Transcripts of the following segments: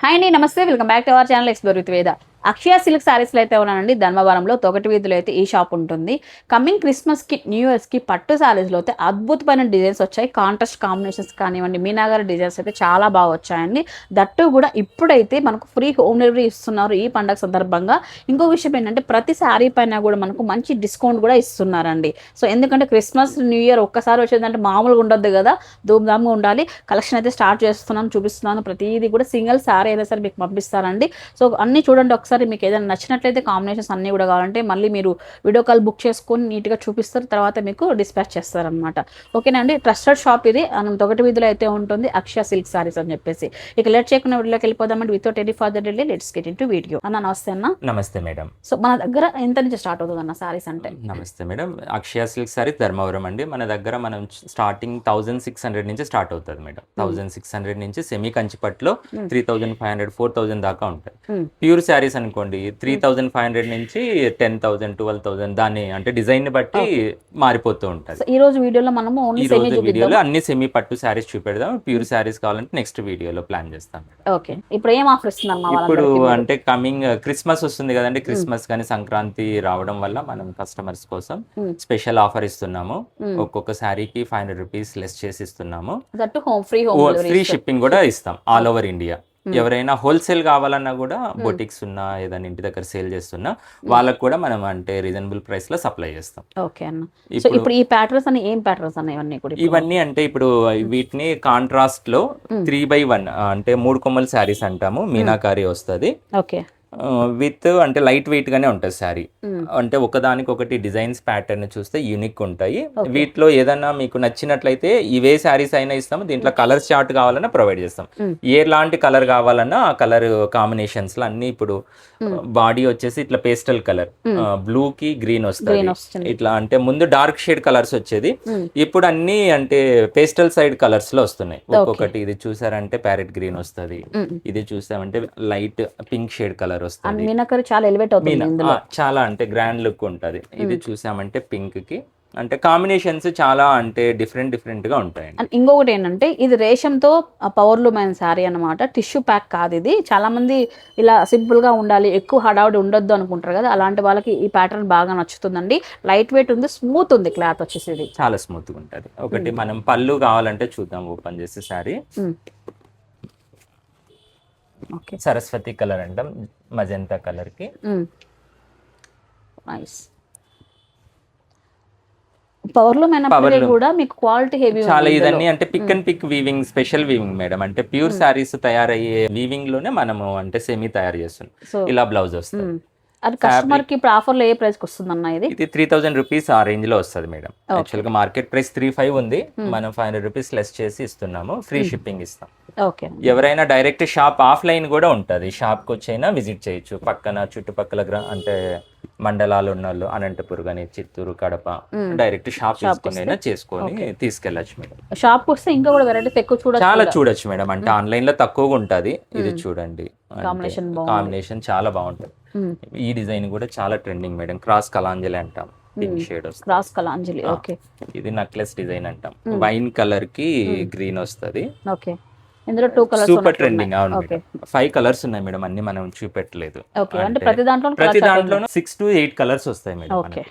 Hi అండి నమస్తే welcome back to our channel explore with Veda Akshaya silk శారీస్లో అయితే ఉన్నానండి ధర్మవరంలో తొగటి వీధిలో అయితే ఈ షాప్ ఉంటుంది. కమింగ్ క్రిస్మస్కి న్యూ ఇయర్స్కి పట్టు శారీస్లో అయితే అద్భుతమైన డిజైన్స్ వచ్చాయి. కాంట్రాస్ట్ కాంబినేషన్స్ కానివ్వండి మీనాగారి డిజైన్స్ అయితే చాలా బాగా వచ్చాయండి. దట్టు కూడా ఇప్పుడైతే మనకు ఫ్రీ హోమ్ డెలివరీ ఇస్తున్నారు ఈ పండగ సందర్భంగా. ఇంకో విషయం ఏంటంటే ప్రతి శారీ పైన కూడా మనకు మంచి డిస్కౌంట్ కూడా ఇస్తున్నారండి. సో ఎందుకంటే క్రిస్మస్ న్యూ ఇయర్ ఒక్కసారి వచ్చేదంటే మామూలుగా ఉండొద్దు కదా ధూమ్ధామ్గా ఉండాలి. కలెక్షన్ అయితే స్టార్ట్ చేస్తున్నాను చూపిస్తున్నాను. ప్రతిదీ కూడా సింగిల్ శారీ అయినా సరే మీకు పంపిస్తారండి సో అన్ని చూడండి ఒకసారి మీకు ఏదైనా నచ్చినట్లయితే కాంబినేషన్స్ అన్నీ కూడా కావాలంటే మళ్ళీ మీరు వీడియో కాల్ బుక్ చేసుకొని నీట్గా చూపిస్తారు తర్వాత మీకు డిస్పాచ్ చేస్తారనమాట ఓకేనా అండి? ట్రస్టెడ్ షాప్ ఇది. మనం తొగటి వీధిలో అయితే ఉంటుంది అక్షయ సిల్క్ సారీస్ అని చెప్పేసి. ఇక లేట్ చేయకుండా వీడియోకి వెళ్ళిపోదామండి. Without any further delay let's get into video అన్న నమస్తే అన్న. నమస్తే మేడం. సో మన దగ్గర ఎంత నుంచి స్టార్ట్ అవుతుంది అన్న సారీస్ అంటే? నమస్తే మేడం. అక్షయ సిల్క్ సారీ ధర్మవరం అండి. మన దగ్గర మనం స్టార్టింగ్ థౌజండ్ సిక్స్ హండ్రెడ్ నుంచి స్టార్ట్ అవుతుంది మేడం. థౌజండ్ సిక్స్ హండ్రెడ్ నుంచి semi కంచిపట్లో three thousand five hundred four thousand దాకా ఉంటాయి. Hmm. ప్యూర్ శారీస్ అనుకోండి. త్రీ థౌజండ్ ఫైవ్ హండ్రెడ్ నుంచి టెన్ థౌజండ్ ట్వెల్వ్ థౌజండ్ దాన్ని అంటే డిజైన్ని బట్టి మారిపోతూ ఉంటుంది. ఈ రోజు వీడియోలో మనము ఈ రోజు వీడియోలో అన్ని సెమీ పట్టు శారీస్ చూపెడదాం. ప్యూర్ శారీస్ కావాలంటే నెక్స్ట్ వీడియోలో ప్లాన్ చేస్తాం. ఓకే ఇప్పుడు ఏం ఆఫర్ ఇస్తున్నారు ఇప్పుడు అంటే కమింగ్ క్రిస్మస్ వస్తుంది కదండి. క్రిస్మస్ కానీ సంక్రాంతి రావడం వల్ల మనం కస్టమర్స్ కోసం Hmm. స్పెషల్ ఆఫర్ ఇస్తున్నాము. Hmm. ఒక్కొక్క శారీకి ఫైవ్ హండ్రెడ్ రూపీస్ లెస్ చేసి ఇస్తున్నాము. ఫ్రీ డెలివరీ షిప్పింగ్ కూడా ఇస్తాం. ఆల్ ఓవర్ ఇండియా ఎవరైనా హోల్సేల్ కావాలన్నా కూడా బొటిక్స్ ఉన్నా ఏదైనా ఇంటి దగ్గర సేల్ చేస్తున్నా వాళ్ళకు కూడా మనం అంటే రీజనబుల్ ప్రైస్లో సప్లై చేస్తాం. ఓకే అన్న. ఇప్పుడు- ఈ ప్యాటర్న్స్ అన్ని ఏం ప్యాటర్న్స్ అన్న ఇవన్నీ కూడా? ఇవన్నీ అంటే ఇప్పుడు వీటిని కాంట్రాస్ట్లో త్రీ బై వన్ అంటే మూడు కొమ్మల శారీస్ అంటాము మీనాకారి వస్తుంది. ఓకే. విత్ అంటే లైట్ వెయిట్ గానే ఉంటుంది శారీ. అంటే ఒకదానికి ఒకటి డిజైన్స్ ప్యాటర్న్ చూస్తే యూనిక్ ఉంటాయి. వీటిలో ఏదన్నా మీకు నచ్చినట్లయితే ఇవే శారీస్ అయినా ఇస్తాము. దీంట్లో కలర్ చార్ట్ కావాలన్నా ప్రొవైడ్ చేస్తాం. ఏ లాంటి కలర్ కావాలన్నా ఆ కలర్ కాంబినేషన్స్లో అన్ని ఇప్పుడు బాడీ వచ్చేసి ఇట్లా పేస్టల్ కలర్. బ్లూ కి గ్రీన్ వస్తుంది. ఇట్లా అంటే ముందు డార్క్ షేడ్ కలర్స్ వచ్చేది. ఇప్పుడు అన్ని అంటే పేస్టల్ సైడ్ కలర్స్లో వస్తున్నాయి. ఒక్కొక్కటి ఇది చూసారంటే ప్యారెట్ గ్రీన్ వస్తుంది. ఇది చూసామంటే light pink shade colour and వస్తుంది. మీనాకరి చాలా ఎలివేట్ అవుతుంది మీనా- చాలా అంటే గ్రాండ్ లుక్ ఉంటది. ఇది చూసామంటే పింక్కి. అంటే కాంబినేషన్స్ చాలా అంటే డిఫరెంట్ డిఫరెంట్గా ఉంటాయండి. అండ్ ఇంకొకటి ఏంటంటే ఇది రేషంతో పవర్ లూమైన శారీ అనమాట టిష్యూ ప్యాక్ కాదు ఇది. చాలా మంది ఇలా సింపుల్గా ఉండాలి ఎక్కువ హడావుడి ఉండొద్దు అనుకుంటారు కదా. అలాంటి వాళ్ళకి ఈ ప్యాటర్న్ బాగా నచ్చుతుందండి. లైట్ వెయిట్ ఉంది స్మూత్ ఉంది క్లాత్ వచ్చేసి చాలా స్మూత్గా ఉంటది. ఒకటి మనం పళ్ళు కావాలంటే చూద్దాం ఓపెన్ చేసి సారీ ఓకే సరస్వతి కలర్ అంటాం మజంతా కలర్కి నైస్ పవర్ లూమ్ అయినప్పటికీ. కూడా మీకు క్వాలిటీ హెవీ చాలా ఇదన్నీ అంటే pick and pick weaving special weaving madam అంటే ప్యూర్ శారీస్ తయారయ్యే వీవింగ్లోనే మనము అంటే సెమీ తయారు చేస్తున్నాం. ఇలా బ్లౌజ్ వస్తుంది. అది కస్టమర్కి ఇప్పుడు ఆఫర్లో ఏ ప్రైస్ వస్తుంది అన్న ఇది? ఇది త్రీ థౌజండ్ రూపీస్ ఆ రేంజ్లో వస్తుంది మేడం. యాక్చువల్గా మార్కెట్ ప్రైస్ త్రీ ఫైవ్ ఉంది. మనం ఫైవ్ హండ్రెడ్ రూపీస్ లెస్ చేసి ఇస్తున్నాము. ఫ్రీ షిప్పింగ్ ఇస్తాం. ఓకే ఎవరైనా డైరెక్ట్ షాప్ ఆఫ్లైన్ కూడా ఉంటుంది. షాప్కి వచ్చైనా విజిట్ చేయొచ్చు. పక్కన చుట్టుపక్కల గ్రా అంటే మండలాలు ఉన్న వాళ్ళు అనంతపురం కానీ చిత్తూరు కడప డైరెక్ట్ షాప్ తీసుకుని చేసుకొని తీసుకెళ్ళచ్చు మేడం. షాప్ వస్తే ఇంకా కూడా వెరైటీస్ ఎక్కువ చూడొచ్చు చాలా చూడొచ్చు మేడం. అంటే ఆన్లైన్లో తక్కువగా ఉంటది. ఇది చూడండి. కాంబినేషన్ చాలా బాగుంటుంది. ఈ డిజైన్ కూడా చాలా ట్రెండింగ్ మేడం. క్రాస్ కలాంజలి అంటాం. పింక్ షేడ్ వస్తుంది. Cross Kalanjali okay. ఇది నక్లెస్ డిజైన్ అంటాం. వైన్ కలర్కి గ్రీన్ వస్తుంది. ఓకే. ఇందులో టూ కలర్స్ సూపర్ ట్రెండింగ్ అవును ఫైవ్ కలర్స్ ఉన్నాయి మేడం అన్ని మనం చూపెట్టలేదు. ఓకే అంటే ప్రతి దాంట్లో ప్రతి దాంట్లోనూ సిక్స్ టు ఎయిట్ కలర్స్ వస్తాయి మేడం ఓకే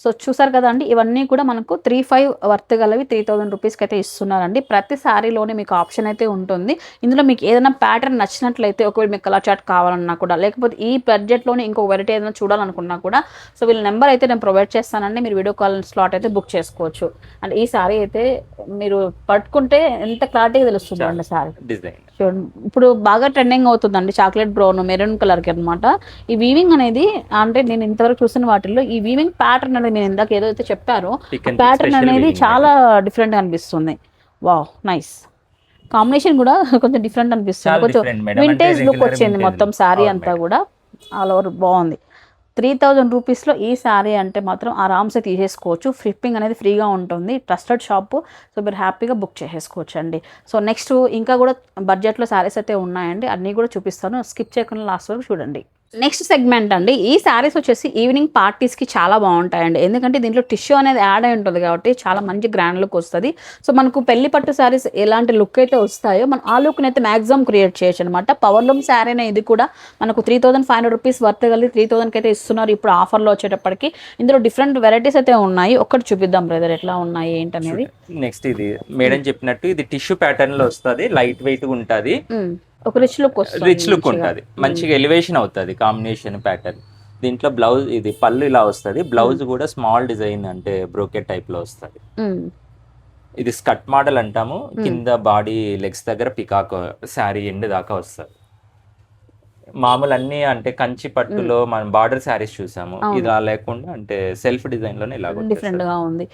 సో చూసారు కదండి ఇవన్నీ కూడా మనకు త్రీ ఫైవ్ వర్త్ గలవి త్రీ థౌసండ్ రూపీస్కి అయితే ఇస్తున్నారండి. ప్రతి శారీలోనే మీకు ఆప్షన్ అయితే ఉంటుంది. ఇందులో మీకు ఏదైనా ప్యాటర్న్ నచ్చినట్లయితే ఒకవేళ మీకు కలర్ చార్ట్ కావాలన్నా కూడా లేకపోతే ఈ బడ్జెట్లోనే ఇంకో వెరైటీ ఏదైనా చూడాలనుకున్నా కూడా సో వీళ్ళ నెంబర్ అయితే నేను ప్రొవైడ్ చేస్తానండి. మీరు వీడియో కాల్ స్లాట్ అయితే బుక్ చేసుకోవచ్చు. అండ్ ఈ శారీ అయితే మీరు పట్టుకుంటే ఎంత క్లారిటీగా తెలుస్తుంది అండి శారీ డిజైన్ చూడండి ఇప్పుడు బాగా ట్రెండింగ్ అవుతుందండి చాక్లెట్ బ్రౌన్ మెరూన్ కలర్కి అనమాట ఈ వీవింగ్ అనేది అంటే నేను ఇంతవరకు చూసిన వాటిల్లో ఈ వీవింగ్ ప్యాటర్న్ అనేది నేను ఇందాక ఏదైతే చెప్పారో ప్యాటర్న్ అనేది చాలా డిఫరెంట్ అనిపిస్తుంది. వావ్ నైస్ కాంబినేషన్ కూడా కొంచెం డిఫరెంట్ అనిపిస్తుంది. కొంచెం వింటేజ్ లుక్ వచ్చింది మొత్తం. శారీ అంతా కూడా. ఆల్ ఓవర్ బాగుంది. త్రీ థౌజండ్ రూపీస్లో ఈ శారీ అంటే మాత్రం ఆరామ్సే తీసేసుకోవచ్చు. ఫ్లిప్పింగ్ అనేది ఫ్రీగా ఉంటుంది. Trusted shop. సో మీరు హ్యాపీగా బుక్ చేసేసుకోవచ్చు అండి సో నెక్స్ట్ ఇంకా కూడా బడ్జెట్లో శారీస్ అయితే ఉన్నాయండి. అన్నీ కూడా చూపిస్తాను. స్కిప్ చేయకుండా లాస్ట్ వరకు చూడండి. నెక్స్ట్ సెగ్మెంట్ అండి. ఈ శారీస్ వచ్చేసి ఈవినింగ్ పార్టీస్కి చాలా బాగుంటాయండి. ఎందుకంటే దీంట్లో టిష్యూ అనేది యాడ్ అయి ఉంటుంది కాబట్టి చాలా మంచి గ్రాండ్ లుక్ వస్తుంది. సో మనకు పెళ్ళి పట్టు శారీస్ ఎలాంటి లుక్ అయితే వస్తాయో మనం ఆ లుక్ని అయితే మ్యాక్సిమం క్రియేట్ చేయొచ్చు అనమాట పవర్ లూమ్ శారీ అనే ఇది కూడా మనకు three thousand five hundred rupees worth కలిగి త్రీ థౌసండ్కి అయితే ఇస్తున్నారు ఇప్పుడు ఆఫర్లో వచ్చేటప్పటికి. ఇందులో డిఫరెంట్ వెరైటీస్ అయితే ఉన్నాయి. ఒక్కటి చూపిద్దాం బ్రదర్ ఎట్లా ఉన్నాయి ఏంటనేది. నెక్స్ట్ ఇది మేడం చెప్పినట్టు ఇది టిష్యూ ప్యాటర్న్లో వస్తుంది. లైట్ వెయిట్ ఉంటది. ఒక రిచ్ లుక్ రిచ్ లుక్ ఉంటది. మంచిగా ఎలివేషన్ అవుతుంది కాంబినేషన్ ప్యాటర్న్ దీంట్లో బ్లౌజ్ ఇది పళ్ళు ఇలా వస్తుంది. బ్లౌజ్ కూడా స్మాల్ డిజైన్ అంటే బ్రోకెట్ టైప్లో వస్తుంది. మ్మ్. ఇది స్కట్ మోడల్ అంటాము. కింద బాడీ లెగ్స్ దగ్గర పికాక్ శారీ ఎండ్ దాకా వస్తుంది. మామూలు అన్ని అంటే కంచి పట్టులో మనం బార్డర్ శారీస్ చూసాము. ఇలా లేకుండా అంటే సెల్ఫ్ డిజైన్లోనే ఇలా డిఫరెంట్గా ఉంది.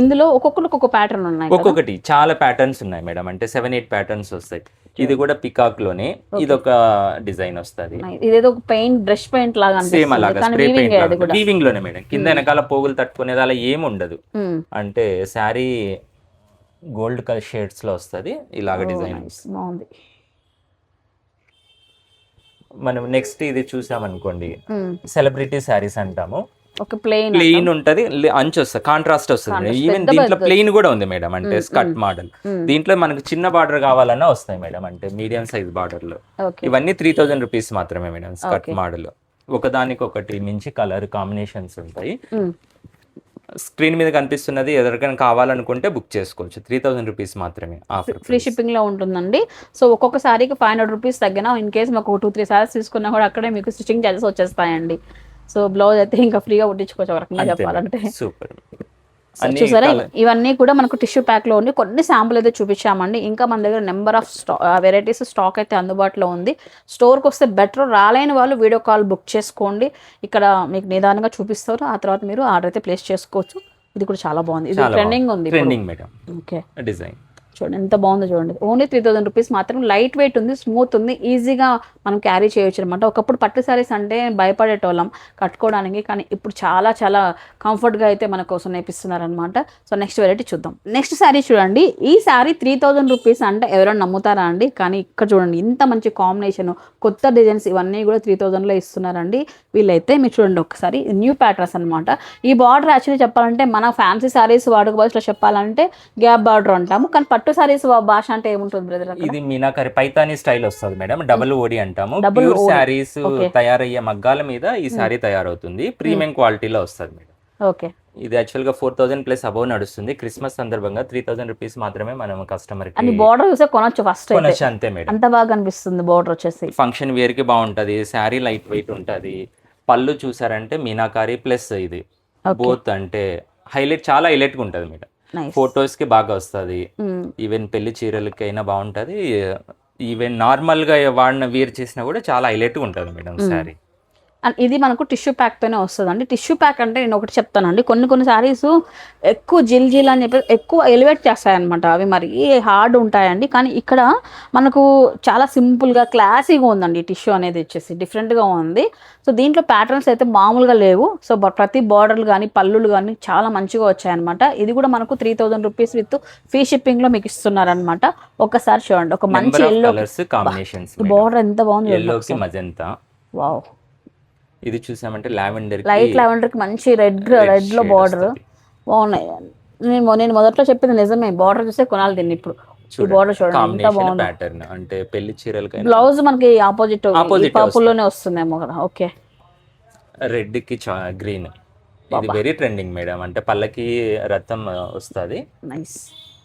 ఇందులో ఒక్కొక్కరికి ఒక్కొక్క ప్యాటర్న్ ఉన్నాయి? ఒక్కొక్కటి. చాలా ప్యాటర్న్స్ ఉన్నాయి మేడం. అంటే సెవెన్ ఎయిట్ ప్యాటర్న్స్ వస్తాయి. ఇది కూడా పికాక్లోనే ఇది ఒక డిజైన్ వస్తుంది. ఇదేదో ఒక పెయింట్ బ్రష్ పెయింట్ లాగా సేమ్ అలాగా స్ప్రే పెయింట్ వీవింగ్లోనే మేడం. కింద వెనకాల పోగులు తట్టుకునేది అలా ఏమి ఉండదు. అంటే శారీ గోల్డ్ కలర్ షేడ్స్లో వస్తుంది. ఇలాగ డిజైన్. బాగుంది. మనం నెక్స్ట్ ఇది చూసామనుకోండి. సెలబ్రిటీ శారీస్ అంటాము. ఒక ప్లెయిన్ ప్లెయిన్ ఉంటది అంచు వస్తుంది కాంట్రాస్ట్ వస్తుంది. ఈవెన్ దీంట్లో ప్లెయిన్ కూడా ఉంది మేడం అంటే స్కట్ మోడల్ మ్మ్. దీంట్లో మనకు చిన్న బార్డర్ కావాలన్నా వస్తాయి మేడం అంటే మీడియం సైజ్ బార్డర్లో. ఇవన్నీ త్రీ థౌజండ్ రూపీస్ మాత్రమే మేడం స్కట్. మోడల్ ఒకదానికి ఒకటి మించి కలర్ కాంబినేషన్స్ ఉంటాయి. స్క్రీన్ మీద కనిపిస్తున్నది ఎవరికైనా కావాలనుకుంటే బుక్ చేసుకోవచ్చు. త్రీ థౌజండ్ రూపీస్ మాత్రమే ఆఫర్ ఫ్రీ షిప్పింగ్లో ఉంటుందండి. సో ఒక్కొక్క సారీకి ఫైవ్ హండ్రెడ్ రూపీస్ తగ్గిన ఇన్ కేస్ మాకు టూ త్రీ సారీస్ తీసుకున్నా కూడా అక్కడే మీకు స్టిచ్చింగ్ చార్జెస్ వచ్చేస్తాయండి. సో బ్లౌజ్ అయితే ఇంకా ఫ్రీగా కుట్టించుకోవచ్చు ఒక రకంగా చెప్పాలంటే. సూపర్. చూసారా? ఇవన్నీ కూడా మనకు టిష్యూ ప్యాక్లో ఉండి కొన్ని శాంపుల్ అయితే చూపించామండి. ఇంకా మన దగ్గర నెంబర్ ఆఫ్ స్టా వెరైటీస్ స్టాక్ అయితే అందుబాటులో ఉంది. స్టోర్కి వస్తే బెటర్ రాలేని వాళ్ళు వీడియో కాల్ బుక్ చేసుకోండి. ఇక్కడ మీకు నిదానంగా చూపిస్తారు. ఆ తర్వాత మీరు ఆర్డర్ అయితే ప్లేస్ చేసుకోవచ్చు. ఇది కూడా చాలా బాగుంది. ఇది ట్రెండింగ్ ఉంది ట్రెండింగ్ మేడం ఓకే డిజైన్ చూడండి ఎంత బాగుందో చూడండి. ఓన్లీ త్రీ థౌసండ్ రూపీస్ మాత్రం లైట్ వెయిట్ ఉంది స్మూత్ ఉంది ఈజీగా మనం క్యారీ చేయొచ్చు అనమాట ఒకప్పుడు పట్టు శారీస్ అంటే భయపడేటోళ్ళం కట్టుకోవడానికి కానీ ఇప్పుడు చాలా చాలా కంఫర్ట్గా అయితే మన కోసం నేర్పిస్తున్నారనమాట సో నెక్స్ట్ వెరైటీ చూద్దాం. నెక్స్ట్ శారీ చూడండి. ఈ శారీ త్రీ థౌజండ్ రూపీస్ అంటే ఎవరైనా నమ్ముతారా అండి? కానీ ఇక్కడ చూడండి ఇంత మంచి కాంబినేషన్ కొత్త డిజైన్స్ ఇవన్నీ కూడా త్రీ థౌజండ్లో ఇస్తున్నారండి. వీళ్ళైతే మీరు చూడండి ఒకసారి. న్యూ ప్యాటర్న్స్ అనమాట ఈ బార్డర్ యాక్చువల్లీ చెప్పాలంటే మన ఫ్యాన్సీ శారీస్ వాడుక భాషలో చెప్పాలంటే గ్యాప్ బార్డర్ అంటాము కానీ పట్టు శారీస్ భాష అంటే ఏముంటుంది బ్రదర్ ఇది మీనాకరి పైతాని స్టైల్ వస్తుంది మేడం. డబుల్ ఓడి అంటాము. ప్యూర్. శారీస్. తయారయ్యే మగ్గాల మీద ఈ శారీ తయారవుతుంది. ప్రీమియం క్వాలిటీలో వస్తుంది మేడం. ఓకే. ఇది యాక్చువల్గా ఫోర్ థౌసండ్ ప్లస్ అబౌవ్ నడుస్తుంది. క్రిస్మస్ సందర్భంగా త్రీ థౌసండ్ రూపీస్ మాత్రమే మనం కస్టమర్కి బార్డర్ చూస్తే కొనొచ్చు ఫస్ట్ కొనొచ్చు అంతే మేడం. అంత బాగా అనిపిస్తుంది బార్డర్ వచ్చేసి. ఫంక్షన్ వేర్కి బాగుంటది శారీ లైట్ వెయిట్ ఉంటది. పళ్ళు చూసారంటే మీనాకారి ప్లస్ ఇది. బోత్ అంటే హైలైట్ చాలా హైలైట్గా ఉంటది మేడం. ఫొటోస్కి బాగా వస్తది. ఈవెన్ పెళ్ళి చీరలకి అయినా బాగుంటది. ఈవెన్ నార్మల్గా వాడిన వేర్ చేసినా కూడా చాలా హైలైట్ ఉంటది మేడం శారీ అండ్ ఇది మనకు టిష్యూ ప్యాక్తోనే వస్తుంది అండి టిష్యూ ప్యాక్ అంటే నేను ఒకటి చెప్తానండి. కొన్ని కొన్ని శారీస్ ఎక్కువ జిల్ జిల్ అని చెప్పి ఎక్కువ ఎలివేట్ చేస్తాయన్నమాట. అవి మరి హార్డ్ ఉంటాయండి. కానీ ఇక్కడ మనకు చాలా సింపుల్గా క్లాసీగా ఉందండి. టిష్యూ అనేది వచ్చేసి డిఫరెంట్గా ఉంది. సో దీంట్లో ప్యాటర్న్స్ అయితే మామూలుగా లేవు. సో ప్రతి బార్డర్లు కానీ పళ్ళులు కానీ చాలా మంచిగా వచ్చాయన్నమాట. ఇది కూడా మనకు three thousand rupees with free షిప్పింగ్లో మీకు ఇస్తున్నారనమాట ఒక్కసారి చూడండి. ఒక మంచి ఎల్లో బార్డర్ ఎంత బాగుంది ఎల్లోకి మజంతా వావ్. ఇది చూసామంటే లావెండర్ లైట్ లావెండర్కి మంచి రెడ్ రెడ్లో బార్డర్. బాగున్నాయి. నేను నేను మొదట్లో చెప్పింది నిజమే. బార్డర్ చూస్తే కొనాలి దీన్ని ఇప్పుడు. ఈ బార్డర్ చూడండి. ఎంత బాగుంది. ప్యాటర్న్. అంటే పెళ్ళి చీరలకైనా బ్లౌజ్ మనకి ఆపోజిట్ Opposite పర్పుల్లోనే వస్తుందేమో కదా. ఓకే. రెడ్కి గ్రీన్. ఇది వెరీ ట్రెండింగ్ మేడం అంటే పల్లకి రథం వస్తుంది. నైస్.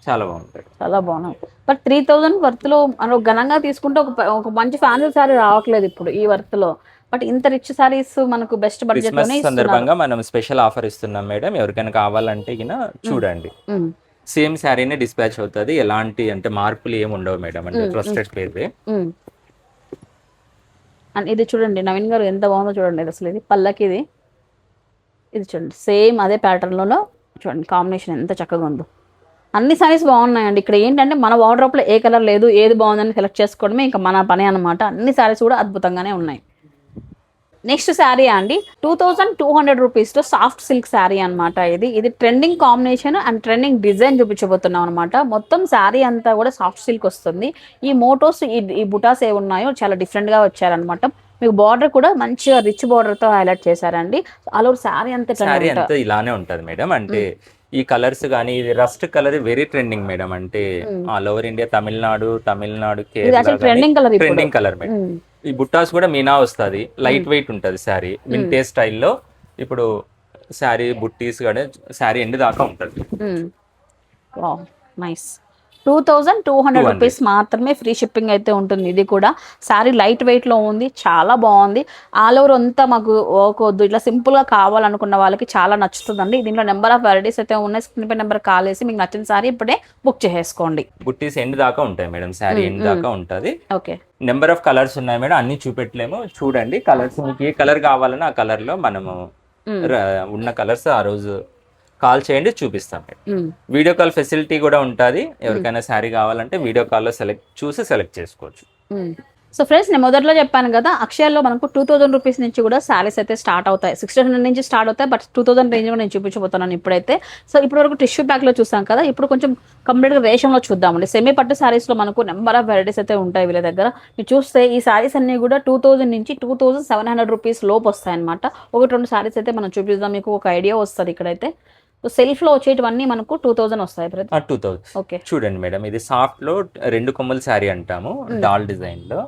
చాలా బాగుంటుంది చాలా బాగున్నాయి. బట్ త్రీ థౌజండ్ వర్త్లో మనం ఘనంగా తీసుకుంటే ఒక ఒక మంచి ఫ్యాన్సీ సారీ రావట్లేదు ఇప్పుడు ఈ వర్త్లో. బట్ ఇంత రిచ్ సారీస్ మనకు బెస్ట్ బడ్జెట్ సందర్భంగా మనం స్పెషల్ ఆఫర్ ఇస్తున్నాం మేడం ఎవరికైనా కావాలంటే గిన చూడండి. సేమ్ శారీనే డిస్పాచ్ అవుతుంది. ఎలాంటి అంటే మార్పులు ఏమి ఉండవు మేడం అంటే ట్రస్టెడ్ పేరు. అండ్ ఇది చూడండి నవీన్ గారు ఎంత బాగుందో చూడండి అసలు ఇది. పల్లకి ఇది. ఇది చూడండి. సేమ్ అదే ప్యాటర్న్లో చూడండి కాంబినేషన్ ఎంత చక్కగా ఉందో. అన్ని సారీస్ బాగున్నాయండి. ఇక్కడ ఏంటంటే మన వార్డ్రోప్లో ఏ కలర్ లేదు ఏది బాగుందని సెలెక్ట్ చేసుకోవడమే ఇంకా మన పని అనమాట అన్ని సారీస్ కూడా అద్భుతంగానే ఉన్నాయి. నెక్స్ట్ శారీ అండి టూ థౌజండ్ టూ హండ్రెడ్ రూపీస్లో సాఫ్ట్ సిల్క్ శారీ అనమాట ఇది. ఇది trending combination and trending design చూపించబోతున్నాం అనమాట మొత్తం శారీ అంతా కూడా సాఫ్ట్ సిల్క్ వస్తుంది. ఈ మోటోస్ ఈ బుటాస్ ఏ ఉన్నాయో చాలా డిఫరెంట్గా వచ్చారనమాట మీకు బార్డర్ కూడా మంచిగా రిచ్ బార్డర్తో హైలైట్ చేశారండి. ఓవర్ శారీ అంతా శారీ అంతా ఇలానే ఉంటది మేడం. అంటే ఈ కలర్స్ కానీ ఇది rust colour very trending madam. అంటే all over India Tamil Nadu Tamil Nadu trending colour trending colour madam. ఈ బుట్టాస్ కూడా మీనా వస్తది. లైట్ వెయిట్ ఉంటది శారీ. వింటేజ్ స్టైల్లో ఇప్పుడు శారీ బుట్టీస్ కూడా శారీ ఎండ్ దాకా ఉంటది. Nice two thousand two hundred rupees మాత్రమే ఫ్రీ షిప్పింగ్ అయితే ఉంటుంది. ఇది కూడా శారీ లైట్ వెయిట్లో ఉంది చాలా బాగుంది. ఆల్ ఓవర్ అంతా మాకు వద్దు. ఇట్లా సింపుల్గా కావాలనుకున్న వాళ్ళకి చాలా నచ్చుతుందండి. దీంట్లో నెంబర్ ఆఫ్ వెరైటీస్ అయితే ఉన్నాయి. స్క్రీన్ పై నెంబర్ కాల్ చేసి మీకు నచ్చిన సారీ ఇప్పుడే బుక్ చేసేసుకోండి. బుట్టీస్ ఎండ్ దాకా ఉంటాయి మేడం. శారీ ఎండ్ దాకా ఉంటది. ఓకే. నెంబర్ ఆఫ్ కలర్స్ ఉన్నాయి మేడం. అన్ని చూపెట్టలేము. చూడండి కలర్స్ మీకు ఏ కలర్ కావాలన్నా ఆ కలర్లో మనము ఉన్న కలర్స్ ఆ రోజు కాల్ చేయండి చూపిస్తాం. వీడియో కాల్ ఫెసిలిటీ కూడా ఉంటుంది. ఎవరికైనా శారీ కావాలంటే వీడియో కాల్లో సెలెక్ట్ చూసి సెలెక్ట్ చేసుకోవచ్చు. సో ఫ్రెండ్స్ నేను మొదట్లో చెప్పాను కదా అక్షయాల్లో మనకు టూ థౌసండ్ రూపీస్ నుంచి కూడా శారీస్ అయితే స్టార్ట్ అవుతాయి. సిక్స్టీన్ హండ్రెడ్ నుంచి స్టార్ట్ అవుతాయి బట్ టూ థౌసండ్ రేంజ్ నేను చూపించబోతున్నాను ఇప్పుడైతే. సో ఇప్పుడు వరకు టిష్యూ ప్యాక్లో చూసాం కదా ఇప్పుడు కొంచెం కంప్లీట్గా రేషంలో చూద్దామండి సెమీ పట్టు శారీస్లో మనకు నెంబర్ ఆఫ్ వెరైటీస్ అయితే ఉంటాయి వీళ్ళ దగ్గర. మీరు చూస్తే ఈ శారీస్ అన్ని కూడా టూ థౌసండ్ నుంచి two thousand seven hundred rupees లోపు వస్తాయి అనమాట ఒకటి రెండు శారీస్ అయితే మనం చూపిద్దాం మీకు ఒక ఐడియా వస్తుంది ఇక్కడైతే. సో సెల్ఫ్లో వచ్చేటివన్నీ మనకు టూ థౌసండ్ వస్తాయి టూ థౌసండ్ ఓకే చూడండి మేడం ఇది సాఫ్ట్లో రెండు కొమ్మల శారీ అంటాము డాల్ డిజైన్లో.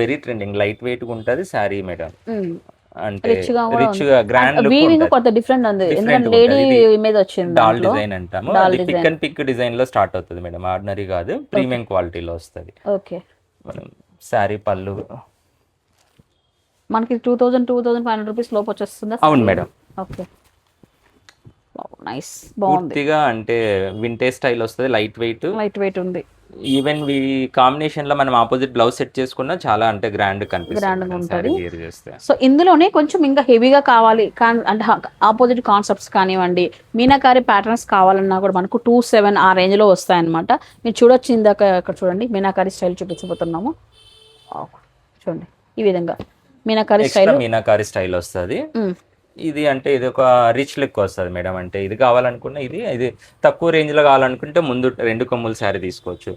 వెరీ ట్రెండింగ్ లైట్ వెయిట్ ఉంటుంది శారీ మేడం. అంటే గా కూడా రిచ్గా గ్రాండ్ లుక్ వీవింగ్ కొంత డిఫరెంట్ ఉంది. ఎందుకంటే. లేడీ వచ్చింది డాల్. డిజైన్ అంటాము. అది. పిక్ అండ్ పిక్ డిజైన్లో స్టార్ట్ అవుతుంది మేడం. ఆర్డినరీ కాదు ప్రీమియం క్వాలిటీలో వస్తుంది. ఓకే మనం శారీ పళ్ళు. మనకి two thousand two thousand five hundred rupees లోపు వచ్చేస్తుందా? అవును మేడం. ఓకే నైస్ బాగుంది. పూర్తిగా అంటే వింటేజ్ స్టైల్ వస్తుంది లైట్ వెయిట్ లైట్ వెయిట్ ఉంది. ఈవెన్ ఈ కాంబినేషన్లో మనం ఆపోజిట్ బ్లౌజ్ సెట్ చేసుకున్నా చాలా అంటే గ్రాండ్ Grand గా కనిపిస్తుంది ఉంటది. సో ఇందులోనే కొంచెం ఇంకా హెవీగా కావాలి. అంటే ఆపోజిట్ కాన్సెప్ట్స్ కానివ్వండి మీనాకారి ప్యాటర్న్స్ కావాలన్నా కూడా మనకు టూ సెవెన్ ఆ రేంజ్లో వస్తాయన్నమాట. మీరు చూడొచ్చు ఇందాక ఇక్కడ చూడండి మీనాకారి స్టైల్ చూపించబోతున్నాము. చూడండి ఈ విధంగా. మీనాకారి స్టైల్ మీనాకారి స్టైల్ వస్తుంది. ఇది అంటే ఇది ఒక రిచ్ లుక్ వస్తుంది మేడం. అంటే ఇది కావాలనుకున్న ఇది ఇది తక్కువ రేంజ్లో కావాలనుకుంటే ముందు రెండు కొమ్ముల శారీ తీసుకోవచ్చు.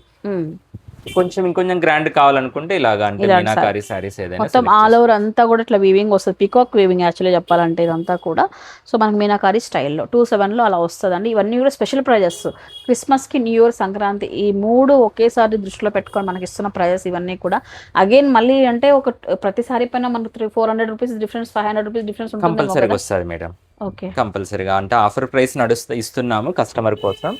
కొంచెం ఇంకొంచెం గ్రాండ్ కావాలనుకుంటే ఇలాగా అంటే మీనాకారి శారీస్ ఏదైనా మొత్తం ఆల్ ఓవర్ అంతా కూడా ఇట్లా వీవింగ్ వస్తుంది. పికాక్ వీవింగ్ యాక్చువల్లీ చెప్పాలంటే ఇదంతా కూడా. సో మనకి మీనాకారి స్టైల్లో టూ సెవెన్లో అలా వస్తుందండి. ఇవన్నీ కూడా స్పెషల్ ప్రైజెస్ క్రిస్మస్కి న్యూ ఇయర్ సంక్రాంతి ఈ మూడు ఒకేసారి దృష్టిలో పెట్టుకొని మనకి ఇస్తున్న ప్రైజెస్ ఇవన్నీ కూడా. అగైన్ మళ్ళీ అంటే ఒక ప్రతిసారి పైన మనకు three four hundred rupees difference five hundred rupees difference కంపల్సరీగా వస్తుంది మేడం ఓకే కంపల్సరీగా అంటే ఆఫర్ ప్రైస్ నడుస్తూ ఇస్తున్నాము కస్టమర్ కోసం.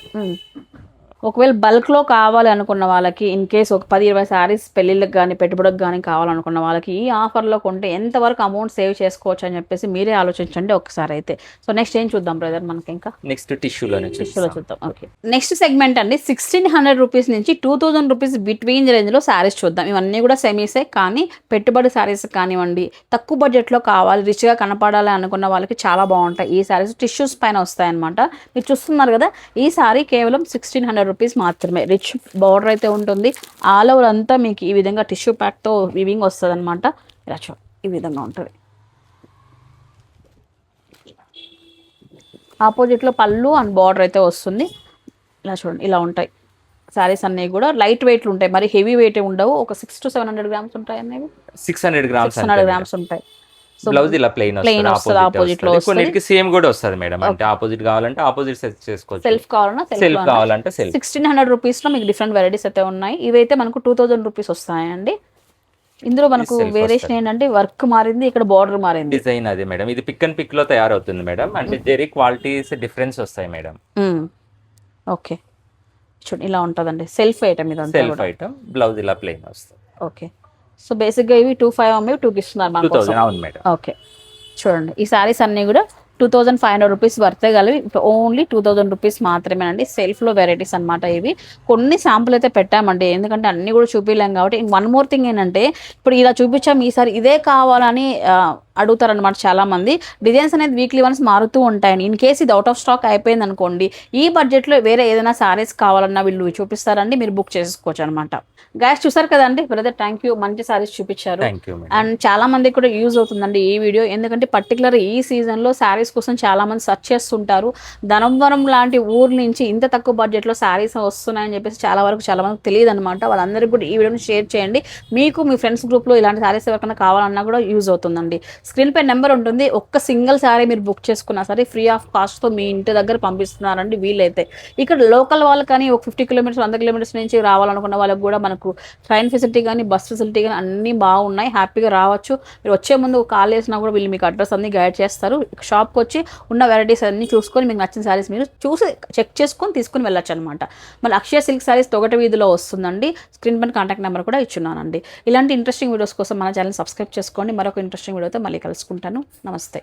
ఒకవేళ బల్క్లో కావాలి అనుకున్న వాళ్ళకి ఇన్ కేస్ ఒక పది ఇరవై శారీస్ పెళ్ళిళ్ళకి కానీ పెట్టుబడికి కానీ కావాలనుకున్న వాళ్ళకి ఈ ఆఫర్లో కొంటే ఎంతవరకు అమౌంట్ సేవ్ చేసుకోవచ్చు అని చెప్పేసి మీరే ఆలోచించండి ఒకసారి అయితే. సో నెక్స్ట్ ఏం చూద్దాం బ్రదర్ మనకి ఇంకా నెక్స్ట్ టిష్యూలోనే టిష్యూలో చూద్దాం. ఓకే నెక్స్ట్ సెగ్మెంట్ అండి. సిక్స్టీన్ హండ్రెడ్ రూపీస్ నుంచి టూ థౌజండ్ రూపీస్ బిట్వీన్ రేంజ్లో శారీస్ చూద్దాం. ఇవన్నీ కూడా సెమీసే కానీ పెట్టుబడి శారీస్ కానివ్వండి తక్కువ బడ్జెట్లో కావాలి రిచ్గా కనపడాలి అనుకున్న వాళ్ళకి చాలా బాగుంటాయి. ఈ శారీస్ టిష్యూస్ పైన వస్తాయన్నమాట. మీరు చూస్తున్నారు కదా ఈ శారీ కేవలం సిక్స్టీన్ హండ్రెడ్ రూపీస్ మాత్రమే. రిచ్ బార్డర్ అయితే ఉంటుంది. ఆల్ ఓవర్ అంతా మీకు ఈ విధంగా టిష్యూ ప్యాక్తో వివింగ్ వస్తుంది అనమాట ఇలా చూ ఈ విధంగా ఉంటుంది. ఆపోజిట్లో పళ్ళు అండ్ బార్డర్ అయితే వస్తుంది. ఇలా చూడండి ఇలా ఉంటాయి. శారీస్ అన్నీ కూడా లైట్ వెయిట్లు ఉంటాయి. మరి హెవీ వెయిట్ ఉండవు. ఒక six to seven hundred grams ఉంటాయి అనేవి six hundred grams hundred grams ఉంటాయి. బ్లౌజ్ ఇలా ప్లెయిన్ plain వస్తది, opposite లో. కొన్నిటికి సేమ్ కూడా వస్తుంది మేడం. అంటే ఆపోజిట్ కావాలంటే ఆపోజిట్ సెట్ చేసుకోవచ్చు. సెల్ఫ్ కావాలన్నా సెల్ఫ్ కావాలంటే సెల్ఫ్ సిక్స్టీన్ హండ్రెడ్ రూపీస్లో మీకు డిఫరెంట్ వెరైటీస్ అయితే ఉన్నాయి. ఇవైతే మనకు టూ థౌజండ్ రూపీస్ వస్తాయండి. ఇందులో మనకు వేరియేషన్ ఏంటంటే వర్క్ మారింది ఇక్కడ బార్డర్ మారింది. డిజైన్ అదే మేడం. ఇది పిక్ అండ్ పిక్లో తయారవుతుంది మేడం. అంటే జెరీ క్వాలిటీస్ డిఫరెన్స్ వస్తాయి మేడం. ఓకే చూడండి ఇలా ఉంటుందండి. సెల్ఫ్ ఐటమ్ ఇదంతా సెల్ఫ్ ఐటమ్ బ్లౌజ్ ఇలా ప్లెయిన్ వస్తుంది. ఓకే సో బేసిక్గా ఇవి టూ ఫైవ్ అమ్మేవి టూకి ఇస్తున్నారు అవును మేడం. ఓకే చూడండి. ఈ శారీస్ అన్నీ కూడా two thousand five hundred rupees వర్తే కలివి ఓన్లీ టూ థౌజండ్ రూపీస్ మాత్రమేనండి. సెల్ఫ్లో వెరైటీస్ అన్నమాట ఇవి. కొన్ని శాంపుల్ అయితే పెట్టామండి. ఎందుకంటే అన్ని కూడా చూపించలేం కాబట్టి వన్ మోర్ థింగ్ ఏంటంటే ఇప్పుడు ఇలా చూపించాం ఈసారి ఇదే కావాలని అడుగుతారనమాట చాలా మంది డిజైన్స్ అనేది వీక్లీ వన్స్ మారుతూ ఉంటాయని ఇన్ కేస్ ఇది అవుట్ ఆఫ్ స్టాక్ అయిపోయింది అనుకోండి ఈ బడ్జెట్లో వేరే ఏదైనా సారీస్ కావాలన్నా వీళ్ళు చూపిస్తారండి మీరు బుక్ చేసుకోవచ్చు అనమాట గాయస్ చూసారు కదండి? బ్రదర్ థ్యాంక్ యూ మంచి సారీస్ చూపించారు. అండ్ చాలా మందికి కూడా యూజ్ అవుతుందండి ఈ వీడియో ఎందుకంటే పర్టికులర్ ఈ సీజన్లో శారీస్ కోసం చాలా మంది సెర్చ్ చేస్తుంటారు. ధనంవరం లాంటి ఊరు నుంచి ఇంత తక్కువ బడ్జెట్లో శారీస్ వస్తున్నాయని చెప్పేసి చాలా వరకు చాలా మందికి తెలియదు అనమాట వాళ్ళందరికీ కూడా ఈ వీడియోని షేర్ చేయండి. మీకు మీ ఫ్రెండ్స్ గ్రూప్లో ఇలాంటి శారీస్ ఎవరికైనా కావాలన్నా కూడా యూజ్ అవుతుందండి. స్క్రీన్ పై నెంబర్ ఉంటుంది. ఒక్క సింగిల్ శారీ మీరు బుక్ చేసుకున్నా సరే ఫ్రీ ఆఫ్ కాస్ట్తో మీ ఇంటి దగ్గర పంపిస్తున్నారండి వీలైతే. ఇక్కడ లోకల్ వాళ్ళు కానీ ఒక ఫిఫ్టీ కిలోమీటర్స్ వంద కిలోమీటర్స్ నుంచి రావాలనుకున్న వాళ్ళకి కూడా మనకు ట్రైన్ ఫెసిలిటీ కానీ బస్ ఫెసిలిటీ కానీ అన్నీ బాగున్నాయి. హ్యాపీగా రావచ్చు. మీరు వచ్చే ముందు కాల్ చేసినా కూడా వీళ్ళు మీకు అడ్రస్ అన్ని గైడ్ చేస్తారు. షాప్కి వచ్చి ఉన్న వెరైటీస్ అన్ని చూసుకొని మీకు నచ్చిన శారీస్ మీరు చూసి చెక్ చేసుకొని తీసుకుని వెళ్ళొచ్చు అనమాట మళ్ళీ అక్షయ సిల్క్ శారీస్ తొగట వీధిలో వస్తుందండి. స్క్రీన్ పైన కాంటాక్ట్ నెంబర్ కూడా ఇచ్చున్నానండి. ఇలాంటి ఇంట్రెస్టింగ్ వీడియోస్ కోసం మన ఛానల్ సబ్స్క్రైబ్ చేసుకోండి. మరొక ఇంట్రెస్టింగ్ వీడియోతో మళ్ళీ కలుసుకుంటాను. నమస్తే.